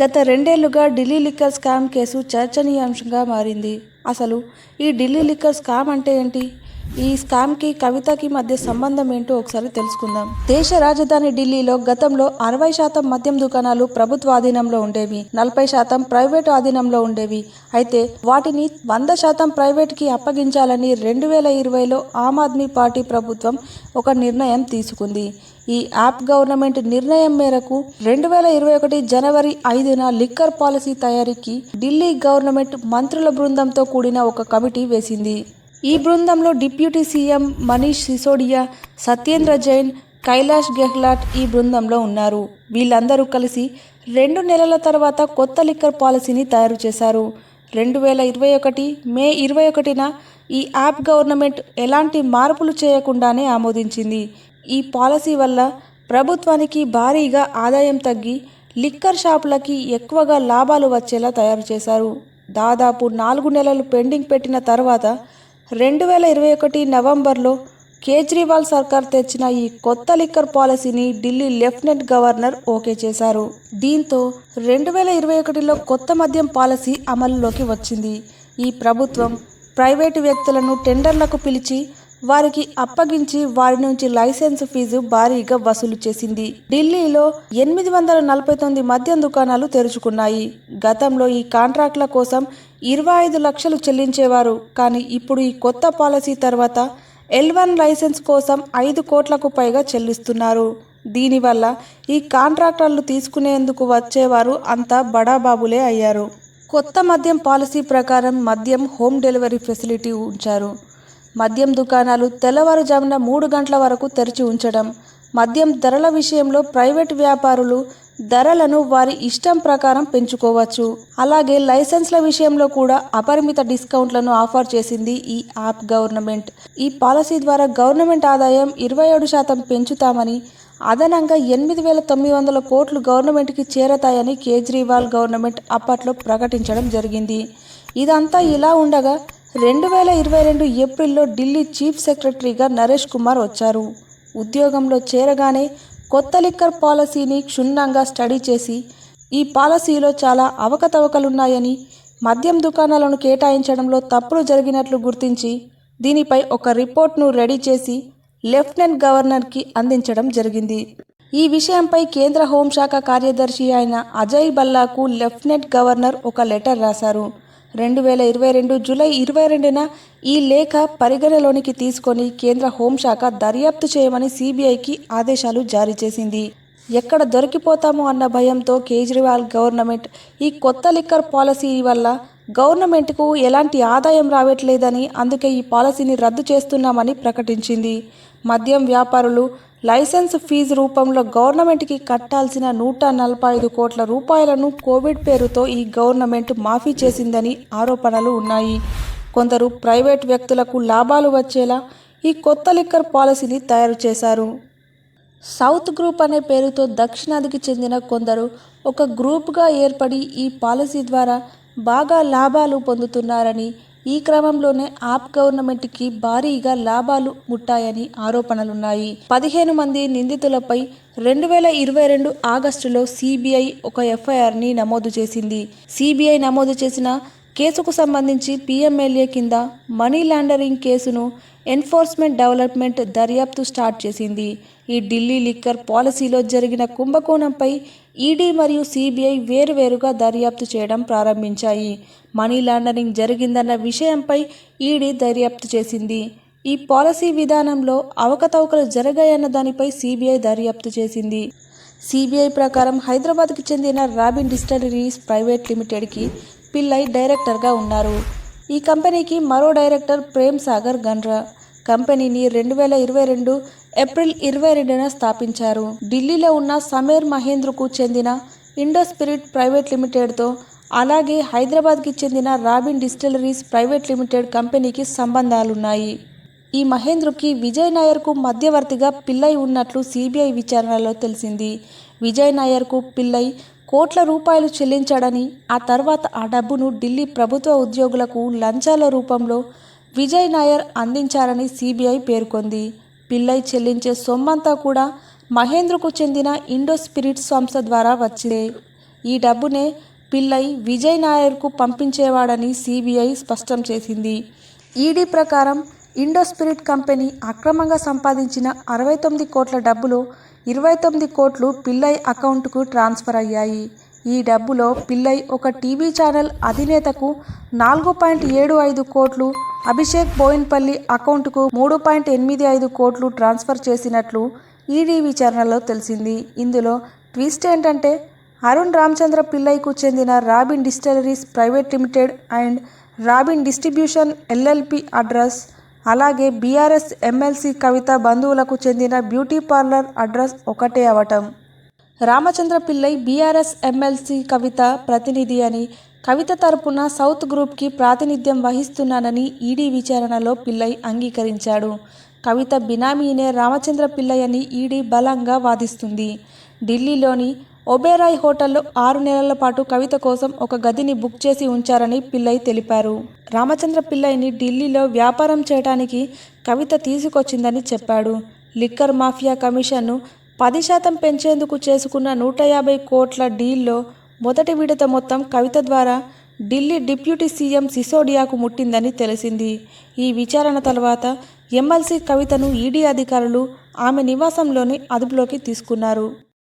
గత రెండేళ్ళుగా Delhi liquor scam case చర్చనీయాంశంగా మారింది. అసలు ఈ ఢిల్లీ లిక్కర్ స్కామ్ అంటే ఏంటి? ఈ స్కామ్కి కవితకి మధ్య సంబంధం ఏంటో ఒకసారి తెలుసుకుందాం. దేశ రాజధాని ఢిల్లీలో గతంలో అరవై శాతం మద్యం దుకాణాలు ప్రభుత్వ ఆధీనంలో ఉండేవి నలభై శాతం ప్రైవేట్ ఆధీనంలో ఉండేవి. అయితే వాటిని వంద శాతం ప్రైవేట్కి అప్పగించాలని రెండు వేల ఇరవైలో ఆమ్ ఆద్మీ పార్టీ ప్రభుత్వం ఒక నిర్ణయం తీసుకుంది. ఈ యాప్ గవర్నమెంట్ నిర్ణయం మేరకు రెండు వేల ఇరవై ఒకటి జనవరి ఐదున లిక్కర్ పాలసీ తయారీకి ఢిల్లీ గవర్నమెంట్ మంత్రుల బృందంతో కూడిన ఒక కమిటీ వేసింది. ఈ బృందంలో డిప్యూటీ సీఎం మనీష్ సిసోడియా సత్యేంద్ర జైన్ కైలాష్ గెహ్లాట్ ఈ బృందంలో ఉన్నారు. వీళ్ళందరూ కలిసి రెండు నెలల తర్వాత కొత్త లిక్కర్ పాలసీని తయారు చేశారు. రెండు వేల ఇరవై ఒకటి మే ఇరవై ఒకటిన ఈ యాప్ గవర్నమెంట్ ఎలాంటి మార్పులు చేయకుండానే ఆమోదించింది. ఈ పాలసీ వల్ల ప్రభుత్వానికి భారీగా ఆదాయం తగ్గి లిక్కర్ షాపులకి ఎక్కువగా లాభాలు వచ్చేలా తయారు చేశారు. దాదాపు నాలుగు నెలలు పెండింగ్ పెట్టిన తర్వాత రెండు వేల ఇరవై ఒకటి నవంబర్లో కేజ్రీవాల్ సర్కార్ తెచ్చిన ఈ కొత్త లిక్కర్ పాలసీని ఢిల్లీ లెఫ్టినెంట్ గవర్నర్ ఓకే చేశారు. దీంతో రెండు వేల ఇరవై ఒకటిలో కొత్త మద్యం పాలసీ అమలులోకి వచ్చింది. ఈ ప్రభుత్వం ప్రైవేటు వ్యక్తులను టెండర్లకు పిలిచి వారికి అప్పగించి వారి నుంచి లైసెన్స్ ఫీజు భారీగా వసూలు చేసింది. ఢిల్లీలో ఎనిమిది వందల నలభై తొమ్మిది మద్యం దుకాణాలు తెరుచుకున్నాయి. గతంలో ఈ కాంట్రాక్ట్ల కోసం ఇరవై ఐదు లక్షలు చెల్లించేవారు. కానీ ఇప్పుడు ఈ కొత్త పాలసీ తర్వాత ఎల్ వన్ లైసెన్స్ కోసం ఐదు కోట్లకు పైగా చెల్లిస్తున్నారు. దీనివల్ల ఈ కాంట్రాక్టర్లు తీసుకునేందుకు వచ్చేవారు అంతా బడాబాబులే అయ్యారు. కొత్త మద్యం పాలసీ ప్రకారం మద్యం హోమ్ డెలివరీ ఫెసిలిటీ ఉంచారు. మద్యం దుకాణాలు తెల్లవారుజామున మూడు గంటల వరకు తెరిచి ఉంచడం మద్యం ధరల విషయంలో ప్రైవేట్ వ్యాపారులు ధరలను వారి ఇష్టం ప్రకారం పెంచుకోవచ్చు. అలాగే లైసెన్స్ల విషయంలో కూడా అపరిమిత డిస్కౌంట్లను ఆఫర్ చేసింది ఈ యాప్ గవర్నమెంట్. ఈ పాలసీ ద్వారా గవర్నమెంట్ ఆదాయం ఇరవై ఏడు శాతం పెంచుతామని అదనంగా ఎనిమిది వేల తొమ్మిది వందల కోట్లు గవర్నమెంట్కి చేరతాయని కేజ్రీవాల్ గవర్నమెంట్ అప్పట్లో ప్రకటించడం జరిగింది. ఇదంతా ఇలా ఉండగా రెండు వేల ఇరవై రెండు ఏప్రిల్లో ఢిల్లీ చీఫ్ సెక్రటరీగా నరేష్ కుమార్ వచ్చారు. ఉద్యోగంలో చేరగానే కొత్త లిక్కర్ పాలసీని క్షుణ్ణంగా స్టడీ చేసి ఈ పాలసీలో చాలా అవకతవకలున్నాయని మద్యం దుకాణాలను కేటాయించడంలో తప్పులు జరిగినట్లు గుర్తించి దీనిపై ఒక రిపోర్ట్ను రెడీ చేసి లెఫ్టినెంట్ గవర్నర్కి అందించడం జరిగింది. ఈ విషయంపై కేంద్ర హోంశాఖ కార్యదర్శి అయిన అజయ్ బల్లాకు లెఫ్టినెంట్ గవర్నర్ ఒక లెటర్ రాశారు. రెండు వేల ఇరవై రెండు జూలై ఇరవై రెండున ఈ లేఖ పరిగణలోనికి తీసుకొని కేంద్ర హోంశాఖ దర్యాప్తు చేయమని సిబిఐకి ఆదేశాలు జారీ చేసింది. ఎక్కడ దొరికిపోతామో అన్న భయంతో కేజ్రీవాల్ గవర్నమెంట్ ఈ కొత్త లిక్కర్ పాలసీ వల్ల గవర్నమెంట్కు ఎలాంటి ఆదాయం రావట్లేదని అందుకే ఈ పాలసీని రద్దు చేస్తున్నామని ప్రకటించింది. మద్యం వ్యాపారులు లైసెన్స్ ఫీజు రూపంలో గవర్నమెంట్కి కట్టాల్సిన నూట నలభై ఐదు కోట్ల రూపాయలను కోవిడ్ పేరుతో ఈ గవర్నమెంట్ మాఫీ చేసిందని ఆరోపణలు ఉన్నాయి. కొందరు ప్రైవేట్ వ్యక్తులకు లాభాలు వచ్చేలా ఈ కొత్త లిక్కర్ పాలసీని తయారు చేశారు. సౌత్ గ్రూప్ అనే పేరుతో దక్షిణాదికి చెందిన కొందరు ఒక గ్రూప్గా ఏర్పడి ఈ పాలసీ ద్వారా బాగా లాభాలు పొందుతున్నారని ఈ క్రమంలోనే ఆప్ గవర్నమెంట్కి భారీగా లాభాలు ముట్టాయని ఆరోపణలున్నాయి. పదిహేను మంది నిందితులపై రెండు వేల ఇరవై రెండు ఆగస్టులో సిబిఐ ఒక ఎఫ్ఐఆర్ని నమోదు చేసింది. సిబిఐ నమోదు చేసిన కేసుకు సంబంధించి పిఎంఎల్ఏ కింద మనీ లాండరింగ్ కేసును ఎన్ఫోర్స్మెంట్ డెవలప్మెంట్ దర్యాప్తు స్టార్ట్ చేసింది. ఈ ఢిల్లీ లిక్కర్ పాలసీలో జరిగిన కుంభకోణంపై ఈడీ మరియు సిబిఐ వేరువేరుగా దర్యాప్తు చేయడం ప్రారంభించాయి. మనీ లాండరింగ్ జరిగిందన్న విషయంపై ఈడీ దర్యాప్తు చేసింది. ఈ పాలసీ విధానంలో అవకతవకలు జరగాయన్న దానిపై సిబిఐ దర్యాప్తు చేసింది. సిబిఐ ప్రకారం హైదరాబాద్కు చెందిన రాబిన్ డిస్టిలరీస్ ప్రైవేట్ లిమిటెడ్కి పిల్లై డైరెక్టర్గా ఉన్నారు. ఈ కంపెనీకి మరో డైరెక్టర్ ప్రేమ్ సాగర్ గన్రా కంపెనీని రెండు వేల ఇరవై రెండు ఏప్రిల్ ఇరవై రెండున స్థాపించారు. ఢిల్లీలో ఉన్న సమీర్ మహేంద్రకు చెందిన ఇండో స్పిరిట్ ప్రైవేట్ లిమిటెడ్తో అలాగే హైదరాబాద్కి చెందిన రాబిన్ డిస్టిలరీస్ ప్రైవేట్ లిమిటెడ్ కంపెనీకి సంబంధాలున్నాయి. ఈ మహేంద్రుకి విజయ్ నాయర్కు మధ్యవర్తిగా పిల్లై ఉన్నట్లు సిబిఐ విచారణలో తెలిసింది. విజయ్ నాయర్కు పిల్లై కోట్ల రూపాయలు చెల్లించాడని ఆ తర్వాత ఆ డబ్బును ఢిల్లీ ప్రభుత్వ ఉద్యోగులకు లంచాల రూపంలో విజయ్ నాయర్ అందించారని సిబిఐ పేర్కొంది. పిల్లై చెల్లించే సొమ్మంతా కూడా మహేంద్రకు చెందిన ఇండో స్పిరిట్ సంస్థ ద్వారా వచ్చింది. ఈ డబ్బునే పిల్లై విజయ్ నాయర్కు పంపించేవాడని సిబిఐ స్పష్టం చేసింది. ఈడీ ప్రకారం ఇండోస్పిరిట్ కంపెనీ అక్రమంగా సంపాదించిన అరవై తొమ్మిది కోట్ల డబ్బులో ఇరవై తొమ్మిది కోట్లు పిల్లై అకౌంట్కు ట్రాన్స్ఫర్ అయ్యాయి. ఈ డబ్బులో పిల్లై ఒక టీవీ ఛానల్ అధినేతకు నాలుగు పాయింట్ ఏడు ఐదు కోట్లు అభిషేక్ బోయిన్పల్లి అకౌంట్కు మూడు పాయింట్ ఎనిమిది ఐదు కోట్లు ట్రాన్స్ఫర్ చేసినట్లు ఈడీ విచారణలో తెలిసింది. ఇందులో ట్విస్ట్ ఏంటంటే అరుణ్ రామచంద్ర పిల్లైకు చెందిన Robin distilleries private limited and Robin distribution LLP address అలాగే బీఆర్ఎస్ ఎమ్మెల్సీ కవిత బంధువులకు చెందిన బ్యూటీ పార్లర్ అడ్రస్ ఒకటే అవటం. రామచంద్ర పిల్లై బీఆర్ఎస్ ఎమ్మెల్సీ కవిత ప్రతినిధి అని కవిత తరపున సౌత్ గ్రూప్కి ప్రాతినిధ్యం వహిస్తున్నానని ఈడీ విచారణలో పిల్లై అంగీకరించాడు. కవిత బినామీనే రామచంద్ర పిల్లై అని ఈడీ బలంగా వాదిస్తుంది. ఢిల్లీలోని ఒబేరాయ్ హోటల్లో ఆరు నెలల పాటు కవిత కోసం ఒక గదిని బుక్ చేసి ఉంచారని పిల్లై తెలిపారు. రామచంద్ర పిల్లైని ఢిల్లీలో వ్యాపారం చేయడానికి కవిత తీసుకొచ్చిందని చెప్పాడు. లిక్కర్ మాఫియా కమిషన్ను పది శాతం పెంచేందుకు చేసుకున్న నూట యాభై కోట్ల డీల్లో మొదటి విడత మొత్తం కవిత ద్వారా ఢిల్లీ డిప్యూటీ సీఎం సిసోడియాకు ముట్టిందని తెలిసింది. ఈ విచారణ తర్వాత ఎమ్మెల్సీ కవితను ఈడీ అధికారులు ఆమె నివాసంలోని అదుపులోకి తీసుకున్నారు.